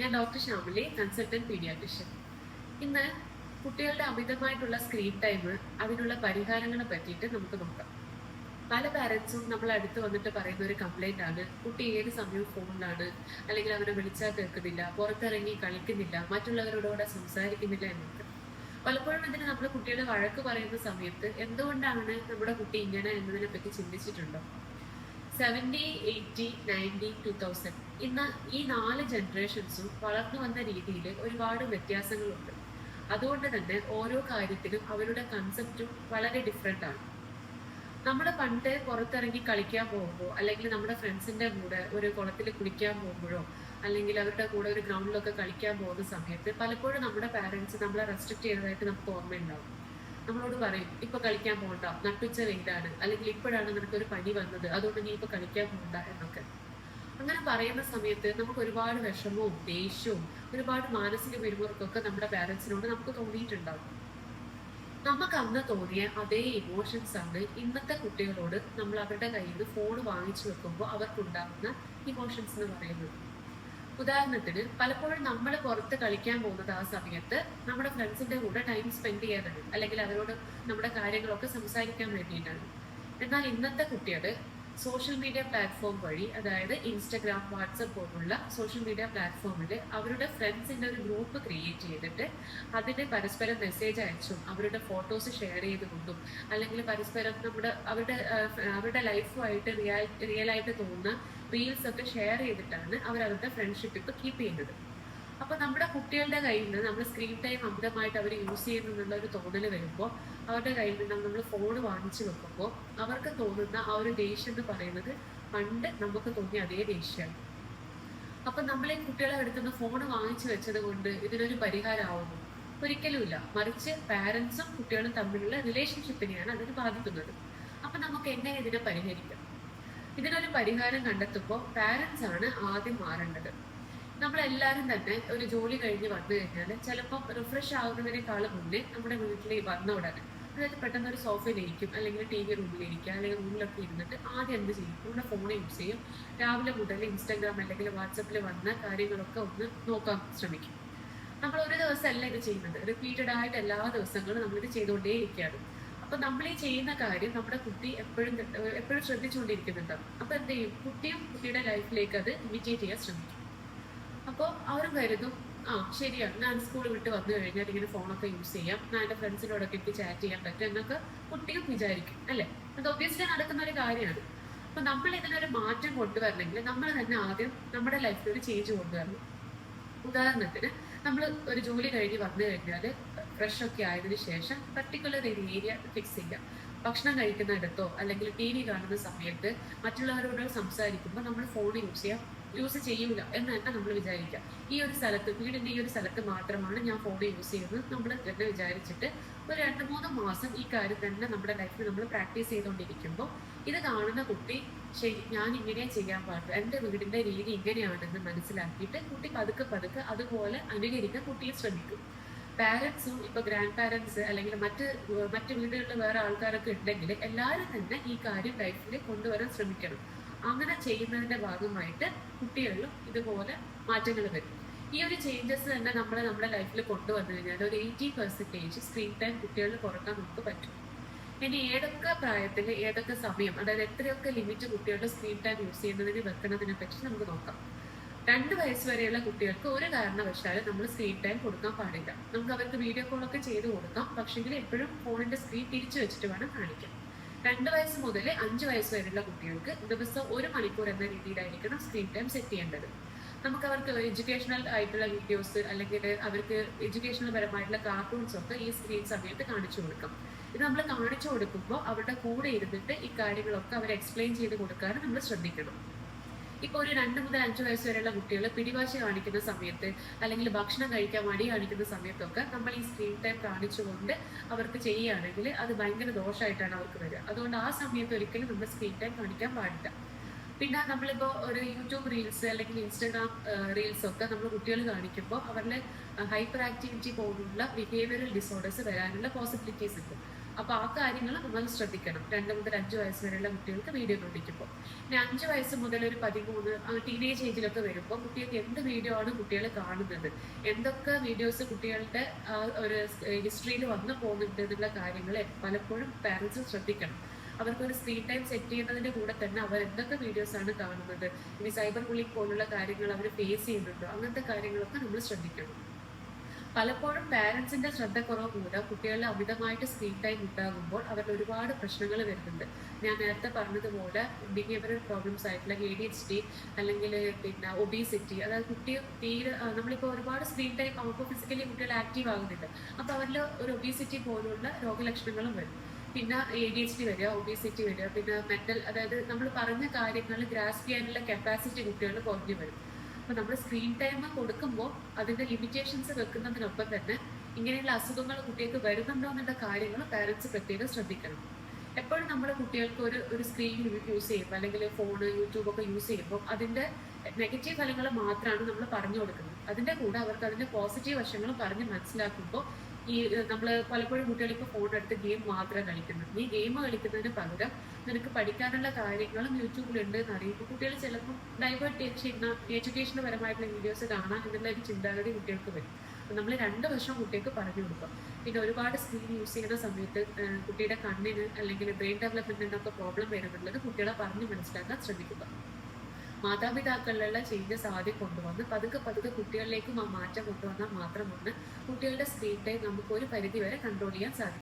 ഞാൻ doctor Shyamali consultant paediatrician. ഇന്ന് കുട്ടികളുടെ അമിതമായിട്ടുള്ള സ്ക്രീൻ ടൈം അതിനുള്ള പരിഹാരങ്ങളെ പറ്റിയിട്ട് നമുക്ക് നോക്കാം. പല പാരൻസും നമ്മൾ അടുത്ത് വന്നിട്ട് പറയുന്ന ഒരു കംപ്ലൈന്റ് ആണ്. കുട്ടി ഏത് സമയവും ഫോണിലാണ് അല്ലെങ്കിൽ അവനെ വിളിച്ചാൽ കേൾക്കുന്നില്ല പുറത്തിറങ്ങി കളിക്കുന്നില്ല മറ്റുള്ളവരോടുകൂടെ സംസാരിക്കുന്നില്ല എന്നൊക്കെ. പലപ്പോഴും ഇതിന് നമ്മുടെ കുട്ടികളെ വഴക്ക് പറയുന്ന സമയത്ത് എന്തുകൊണ്ടാണ് നമ്മുടെ കുട്ടി ഇങ്ങനെ എന്നതിനെ പറ്റി ചിന്തിച്ചിട്ടുണ്ടോ? Seventy eighty ninety two thousand ഇന്ന് ഈ നാല് ജനറേഷൻസും വളർന്നു വന്ന രീതിയിൽ ഒരുപാട് വ്യത്യാസങ്ങളുണ്ട്. അതുകൊണ്ട് തന്നെ ഓരോ കാര്യത്തിലും അവരുടെ കൺസെപ്റ്റും വളരെ ഡിഫറെന്റ് ആണ്. നമ്മൾ പണ്ട് പുറത്തിറങ്ങി കളിക്കാൻ പോകുമ്പോൾ അല്ലെങ്കിൽ നമ്മുടെ ഫ്രണ്ട്സിന്റെ കൂടെ ഒരു കുളത്തിൽ കുളിക്കാൻ പോകുമ്പോഴോ അല്ലെങ്കിൽ അവരുടെ കൂടെ ഒരു ഗ്രൗണ്ടിലൊക്കെ കളിക്കാൻ പോകുന്ന സമയത്ത് പലപ്പോഴും നമ്മുടെ പാരൻസ് നമ്മളെ റെസ്ട്രിക്ട് ചെയ്തതായിട്ട് നമുക്ക് ഓർമ്മയുണ്ടാവും. നമ്മളോട് പറയും ഇപ്പൊ കളിക്കാൻ പോകണ്ട നട്ടുച്ച വെയിലാണ്. അല്ലെങ്കിൽ ഇപ്പോഴാണ് നിനക്ക് ഒരു പനി വന്നത് അതുകൊണ്ട് നീ ഇപ്പൊ കളിക്കാൻ പോകണ്ട എന്നൊക്കെ. അങ്ങനെ പറയുന്ന സമയത്ത് നമുക്ക് ഒരുപാട് വിഷമവും ദേഷ്യവും ഒരുപാട് മാനസിക പിരിമുറുക്കൊക്കെ നമ്മുടെ പാരൻസിനോട് നമുക്ക് തോന്നിയിട്ടുണ്ടാകും നമുക്ക് അന്ന് തോന്നിയ അതേ ഇമോഷൻസ് ആണ് ഇന്നത്തെ കുട്ടികളോട് നമ്മൾ അവരുടെ കയ്യിൽ നിന്ന് ഫോൺ വാങ്ങിച്ചു വെക്കുമ്പോൾ അവർക്കുണ്ടാകുന്ന ഇമോഷൻസ് എന്ന് പറയുന്നത്. ഉദാഹരണത്തിന് പലപ്പോഴും നമ്മൾ പുറത്ത് കളിക്കാൻ പോകുന്നത് ആ സമയത്ത് നമ്മുടെ ഫ്രണ്ട്സിന്റെ കൂടെ ടൈം സ്പെൻഡ് ചെയ്യാനാണ്. അല്ലെങ്കിൽ അവരോട് നമ്മുടെ കാര്യങ്ങളൊക്കെ സംസാരിക്കാൻ വേണ്ടിയിട്ടാണ്. എന്നാൽ ഇന്നത്തെ കുട്ടികൾ സോഷ്യൽ മീഡിയ പ്ലാറ്റ്ഫോം വഴി അതായത് ഇൻസ്റ്റഗ്രാം വാട്സപ്പ് പോലുള്ള സോഷ്യൽ മീഡിയ പ്ലാറ്റ്ഫോമിൽ അവരുടെ ഫ്രണ്ട്സിന്റെ ഒരു ഗ്രൂപ്പ് ക്രിയേറ്റ് ചെയ്തിട്ട് അതിന് പരസ്പരം മെസ്സേജ് അയച്ചും അവരുടെ ഫോട്ടോസ് ഷെയർ ചെയ്തുകൊണ്ടും അല്ലെങ്കിൽ പരസ്പരം നമ്മുടെ അവരുടെ അവരുടെ ലൈഫുമായിട്ട് റിയൽ റിയലായിട്ട് തോന്നുന്ന റീൽസ് ഒക്കെ ഷെയർ ചെയ്തിട്ടാണ് അവർ അവരുടെ ഫ്രണ്ട്ഷിപ്പ് ഇപ്പൊ കീപ്പ് ചെയ്യുന്നത്. അപ്പൊ നമ്മുടെ കുട്ടികളുടെ കയ്യിൽ നിന്ന് നമ്മൾ സ്ക്രീൻ ടൈം അമിതമായിട്ട് അവർ യൂസ് ചെയ്യുന്നു എന്നുള്ള ഒരു തോന്നൽ വരുമ്പോൾ അവരുടെ കയ്യിൽ നിന്ന് നമ്മൾ ഫോൺ വാങ്ങിച്ചു വെക്കുമ്പോൾ അവർക്ക് തോന്നുന്ന ആ ഒരു ദേഷ്യം എന്ന് പറയുന്നത് പണ്ട് നമുക്ക് തോന്നിയ അതേ ദേഷ്യമാണ് അപ്പൊ നമ്മൾ ഈ കുട്ടികളെ അടുത്തുനിന്ന് ഫോൺ വാങ്ങിച്ചു വെച്ചത് കൊണ്ട് ഇതിനൊരു പരിഹാരമാവുന്നു ഒരിക്കലുമില്ല. മറിച്ച് പാരൻസും കുട്ടികളും തമ്മിലുള്ള റിലേഷൻഷിപ്പിനെയാണ് അതിന് ബാധിക്കുന്നത്. അപ്പൊ നമുക്ക് എങ്ങനെ ഇതിനെ പരിഹരിക്കാം? ഇതിനൊരു പരിഹാരം കണ്ടെത്തുമ്പോൾ പാരൻസ് ആണ് ആദ്യം മാറേണ്ടത്. നമ്മളെല്ലാവരും തന്നെ ഒരു ജോലി കഴിഞ്ഞ് വന്നു കഴിഞ്ഞാൽ ചിലപ്പോൾ റിഫ്രഷ് ആകുന്നതിനേക്കാളും മുന്നേ നമ്മുടെ വീട്ടിൽ വന്ന ഉടനെ അതായത് പെട്ടെന്ന് ഒരു സോഫയിലിരിക്കും അല്ലെങ്കിൽ ടി വി റൂമിലിരിക്കുക അല്ലെങ്കിൽ റൂമിലൊക്കെ ഇരുന്നിട്ട് ആദ്യം എന്ത് ചെയ്യും? നമ്മുടെ ഫോൺ യൂസ് ചെയ്യും. രാവിലെ മുതൽ ഇൻസ്റ്റാഗ്രാം അല്ലെങ്കിൽ വാട്സപ്പിൽ വന്ന കാര്യങ്ങളൊക്കെ ഒന്ന് നോക്കാൻ ശ്രമിക്കും. നമ്മൾ ഒരു ദിവസമല്ല ഇത് ചെയ്യുന്നത്. റിപ്പീറ്റഡ് ആയിട്ട് എല്ലാ ദിവസങ്ങളും നമ്മളിത് ചെയ്തുകൊണ്ടേയിരിക്കുകയാണ് അപ്പൊ നമ്മൾ ഈ ചെയ്യുന്ന കാര്യം നമ്മുടെ കുട്ടി എപ്പോഴും എപ്പോഴും ശ്രദ്ധിച്ചുകൊണ്ടിരിക്കുന്നുണ്ടാവും അപ്പൊ എന്ത് ചെയ്യും? കുട്ടിയും കുട്ടിയുടെ ലൈഫിലേക്ക് അത് ഇമിറ്റേറ്റ് ചെയ്യാൻ ശ്രമിക്കും. അപ്പോൾ അവർ കരുതും ആ ശരിയാണ് ഞാൻ സ്കൂൾ വിട്ട് വന്നു കഴിഞ്ഞാൽ ഇങ്ങനെ ഫോണൊക്കെ യൂസ് ചെയ്യാം ഞാൻ എന്റെ ഫ്രണ്ട്സിനോടൊക്കെ എനിക്ക് ചാറ്റ് ചെയ്യാൻ പറ്റും എന്നൊക്കെ കുട്ടികൾ വിചാരിക്കും അല്ലേ? അത് ഒബ്വിയസ്ലി നടക്കുന്ന ഒരു കാര്യമാണ്. അപ്പൊ നമ്മൾ ഇതിനൊരു മാറ്റം കൊണ്ടുവരണമെങ്കിൽ നമ്മൾ തന്നെ ആദ്യം നമ്മുടെ ലൈഫിൽ ഒരു ചേഞ്ച് കൊണ്ടുവരണം. ഉദാഹരണത്തിന് നമ്മൾ ഒരു ജോലി കഴിഞ്ഞ് വന്നു കഴിഞ്ഞാൽ ഫ്രഷ് ഒക്കെ ആയതിന് ശേഷം പർട്ടിക്കുലർ ഒരു ഏരിയ ഫിക്സ് ചെയ്യാം. ഭക്ഷണം കഴിക്കുന്നിടത്തോ അല്ലെങ്കിൽ ടി വി കാണുന്ന സമയത്ത് മറ്റുള്ളവരോട് സംസാരിക്കുമ്പോൾ നമ്മൾ ഫോൺ യൂസ് ചെയ്യാം. യൂസ് ചെയ്യൂല എന്ന് തന്നെ നമ്മൾ വിചാരിക്കാം ഈ ഒരു സ്ഥലത്ത് വീടിന്റെ ഈ ഒരു സ്ഥലത്ത് മാത്രമാണ് ഞാൻ ഫോൺ യൂസ് ചെയ്യുന്നത്. നമ്മൾ തന്നെ വിചാരിച്ചിട്ട് ഒരു രണ്ട് മൂന്ന് മാസം ഈ കാര്യം തന്നെ നമ്മുടെ ലൈഫിൽ നമ്മൾ പ്രാക്ടീസ് ചെയ്തുകൊണ്ടിരിക്കുമ്പോൾ ഇത് കാണുന്ന കുട്ടി ശരി ഞാൻ ഇങ്ങനെ ചെയ്യാൻ പാടില്ല എന്റെ വീടിന്റെ രീതി ഇങ്ങനെയാണെന്ന് മനസ്സിലാക്കിയിട്ട് കുട്ടി പതുക്കെ പതുക്കെ അതുപോലെ അനുകരിക്കാൻ കുട്ടിയെ ശ്രമിക്കും. പാരൻസും ഇപ്പൊ ഗ്രാൻഡ് പാരൻസ് അല്ലെങ്കിൽ മറ്റ് മറ്റ് വീടുകളിൽ വേറെ ആൾക്കാരൊക്കെ ഉണ്ടെങ്കിൽ എല്ലാവരും തന്നെ ഈ കാര്യം ലൈഫിൽ കൊണ്ടുവരാൻ ശ്രമിക്കണം. അങ്ങനെ ചെയ്യുന്നതിന്റെ ഭാഗമായിട്ട് കുട്ടികളിലും ഇതുപോലെ മാറ്റങ്ങൾ വരും. ഈ ഒരു ചേഞ്ചസ് തന്നെ നമ്മൾ നമ്മുടെ ലൈഫിൽ കൊണ്ടുവന്നു കഴിഞ്ഞാൽ ഒരു എയ്റ്റി പെർസെന്റേജ് സ്ക്രീൻ ടൈം കുട്ടികളിൽ കുറയ്ക്കാൻ നമുക്ക് പറ്റും. ഇനി ഏതൊക്കെ പ്രായത്തിൽ ഏതൊക്കെ സമയം അതായത് എത്രയൊക്കെ ലിമിറ്റ് കുട്ടികളുടെ സ്ക്രീൻ ടൈം യൂസ് ചെയ്യുന്നതിനെ വെക്കുന്നതിനെ പറ്റി നമുക്ക് നോക്കാം. രണ്ട് വയസ്സ് വരെയുള്ള കുട്ടികൾക്ക് ഒരു കാരണവശാലും നമ്മൾ സ്ക്രീൻ ടൈം കൊടുക്കാൻ പാടില്ല. നമുക്ക് അവർക്ക് വീഡിയോ കോളൊക്കെ ചെയ്ത് കൊടുക്കാം. പക്ഷെങ്കിൽ എപ്പോഴും ഫോണിന്റെ സ്ക്രീൻ തിരിച്ചു വെച്ചിട്ട് വേണം കാണിക്കാൻ. രണ്ട് വയസ്സ് മുതൽ അഞ്ച് വയസ്സ് വരെയുള്ള കുട്ടികൾക്ക് ദിവസം ഒരു മണിക്കൂർ എന്ന രീതിയിലായിരിക്കണം സ്ക്രീൻ ടൈം സെറ്റ് ചെയ്യേണ്ടത്. നമുക്ക് അവർക്ക് എഡ്യൂക്കേഷണൽ ആയിട്ടുള്ള വീഡിയോസ് അല്ലെങ്കിൽ അവർക്ക് എഡ്യൂക്കേഷണൽ പരമായിട്ടുള്ള കാർട്ടൂൺസ് ഒക്കെ ഈ സ്ക്രീൻ സമയത്ത് കാണിച്ചു കൊടുക്കാം. ഇത് നമ്മൾ കാണിച്ചു കൊടുക്കുമ്പോൾ അവരുടെ കൂടെ ഇരുന്നിട്ട് ഈ കാര്യങ്ങളൊക്കെ അവർ എക്സ്പ്ലെയിൻ ചെയ്ത് കൊടുക്കാനും നമ്മൾ ശ്രദ്ധിക്കണം. ഇപ്പൊ ഒരു രണ്ട് മുതൽ അഞ്ച് വയസ്സ് വരെയുള്ള കുട്ടികൾ പിടിവാശ കാണിക്കുന്ന സമയത്ത് അല്ലെങ്കിൽ ഭക്ഷണം കഴിക്കാൻ മടി കാണിക്കുന്ന സമയത്തൊക്കെ നമ്മൾ ഈ സ്ക്രീൻ ടൈം കാണിച്ചുകൊണ്ട് അവർക്ക് ചെയ്യുകയാണെങ്കിൽ അത് ഭയങ്കര ദോഷമായിട്ടാണ് അവർക്ക് വരിക. അതുകൊണ്ട് ആ സമയത്ത് ഒരിക്കലും നമ്മൾ സ്ക്രീൻ ടൈം കാണിക്കാൻ പാടില്ല. പിന്നെ നമ്മളിപ്പോൾ ഒരു യൂട്യൂബ് റീൽസ് അല്ലെങ്കിൽ ഇൻസ്റ്റാഗ്രാം റീൽസ് ഒക്കെ നമ്മൾ കുട്ടികൾ കാണിക്കുമ്പോൾ അവരുടെ ഹൈപ്പർ ആക്ടിവിറ്റി പോലുള്ള ബിഹേവിയറൽ ഡിസോർഡേഴ്സ് വരാനുള്ള പോസിബിലിറ്റീസ് ഉണ്ട്. അപ്പൊ ആ കാര്യങ്ങൾ നമ്മൾ ശ്രദ്ധിക്കണം. രണ്ട് മുതൽ അഞ്ച് വയസ്സ് വരെയുള്ള കുട്ടികൾക്ക് വീഡിയോ കണ്ടിരിക്കുമ്പോൾ പിന്നെ അഞ്ച് വയസ്സ് മുതൽ ഒരു പതിമൂന്ന് ടീനേജ് ഏജിലൊക്കെ വരുമ്പോൾ കുട്ടികൾക്ക് എന്ത് വീഡിയോ ആണ് കുട്ടികൾ കാണുന്നത്? എന്തൊക്കെ വീഡിയോസ് കുട്ടികളുടെ ഒരു ഹിസ്റ്ററിയിൽ വന്നു പോകുന്നുണ്ട് എന്നുള്ള കാര്യങ്ങൾ പലപ്പോഴും പാരൻസ് ശ്രദ്ധിക്കണം. അവർക്ക് ഒരു സ്ക്രീൻ ടൈം സെറ്റ് ചെയ്യുന്നതിന്റെ കൂടെ തന്നെ അവർ എന്തൊക്കെ വീഡിയോസ് ആണ് കാണുന്നത്? ഇനി സൈബർ ബുള്ളിങ് പോലുള്ള കാര്യങ്ങൾ അവർ ഫേസ് ചെയ്യുന്നുണ്ടോ? അങ്ങനത്തെ കാര്യങ്ങളൊക്കെ നമ്മൾ ശ്രദ്ധിക്കണം. പലപ്പോഴും പാരൻസിന്റെ ശ്രദ്ധക്കുറവ് മൂലം കുട്ടികളിൽ അമിതമായിട്ട് സ്ക്രീൻ ടൈം ഉണ്ടാകുമ്പോൾ അവരിൽ ഒരുപാട് പ്രശ്നങ്ങൾ വരുന്നുണ്ട്. ഞാൻ നേരത്തെ പറഞ്ഞതുപോലെ ബിഹേവിയറൽ പ്രോബ്ലംസ് ആയിട്ടുള്ള എ ഡി എച്ച് ഡി അല്ലെങ്കിൽ പിന്നെ ഒബീസിറ്റി അതായത് കുട്ടി തീരെ നമ്മളിപ്പോൾ ഒരുപാട് സ്ക്രീൻ ടൈം ആകുമ്പോൾ ഫിസിക്കലി കുട്ടികൾ ആക്റ്റീവ് ആകുന്നുണ്ട് അപ്പോൾ അവരിൽ ഒരു ഒബീസിറ്റി പോലുള്ള രോഗലക്ഷണങ്ങളും വരും. പിന്നെ എ ഡി എച്ച് ഡി വരിക ഒബീസിറ്റി വരിക പിന്നെ മെന്റൽ അതായത് നമ്മൾ പറഞ്ഞ കാര്യങ്ങൾ ഗ്രാസ്പ് ചെയ്യാനുള്ള കപ്പാസിറ്റി കുട്ടികൾ കുറഞ്ഞു വരും. അപ്പൊ നമ്മൾ സ്ക്രീൻ ടൈം കൊടുക്കുമ്പോൾ അതിന്റെ ലിമിറ്റേഷൻസ് വെക്കുന്നതിനൊപ്പം തന്നെ ഇങ്ങനെയുള്ള അസുഖങ്ങൾ കുട്ടികൾക്ക് വരുന്നുണ്ടോ എന്നുള്ള കാര്യങ്ങൾ പാരന്റ്സ് പ്രത്യേകം ശ്രദ്ധിക്കണം. എപ്പോഴും നമ്മൾ കുട്ടികൾക്ക് ഒരു ഒരു സ്ക്രീൻ യൂസ് ചെയ്യുമ്പോൾ അല്ലെങ്കിൽ ഫോൺ യൂട്യൂബ് ഒക്കെ യൂസ് ചെയ്യുമ്പോൾ അതിന്റെ നെഗറ്റീവ് ഫലങ്ങൾ മാത്രമാണ് നമ്മൾ പറഞ്ഞു കൊടുക്കുന്നത്. അതിന്റെ കൂടെ അവർക്ക് അതിന്റെ പോസിറ്റീവ് വശങ്ങൾ പറഞ്ഞ് മനസ്സിലാക്കുമ്പോൾ ഈ നമ്മൾ പലപ്പോഴും കുട്ടികൾ ഇപ്പോൾ എടുത്ത് ഗെയിം മാത്രം കളിക്കുന്നത്. നീ ഗെയിം കളിക്കുന്നതിന് പകരം നിനക്ക് പഠിക്കാനുള്ള കാര്യങ്ങളും യൂട്യൂബിലുണ്ട് എന്ന് അറിയുമ്പോൾ കുട്ടികൾ ചിലപ്പോൾ ഡൈവേർട്ട് ചെയ്യുന്ന എഡ്യൂക്കേഷൻ പരമായിട്ടുള്ള വീഡിയോസ് കാണാം എന്നുള്ള ഒരു ചിന്താഗതി കുട്ടികൾക്ക് വരും. നമ്മൾ രണ്ട് വർഷം കുട്ടികൾക്ക് പറഞ്ഞു കൊടുക്കും. പിന്നെ ഒരുപാട് സ്ക്രീൻ യൂസ് ചെയ്യുന്ന സമയത്ത് കുട്ടിയുടെ കണ്ണിന് അല്ലെങ്കിൽ ബ്രെയിൻ ഡെവലപ്മെന്റിനൊക്കെ പ്രോബ്ലം വരുന്നുള്ളത് കുട്ടികളെ പറഞ്ഞ് മനസ്സിലാക്കാൻ ശ്രമിക്കുക. മാതാപിതാക്കളിലുള്ള ചേഞ്ചസ് ആദ്യം കൊണ്ടുവന്ന്. പതുക്കെ പതുക്കെ കുട്ടികളിലേക്കും ആ മാറ്റം കൊണ്ടുവന്നാൽ മാത്രമാണ് കുട്ടികളുടെ സ്ക്രീൻ ടൈം നമുക്ക് ഒരു പരിധി വരെ കൺട്രോൾ ചെയ്യാൻ സാധിക്കും.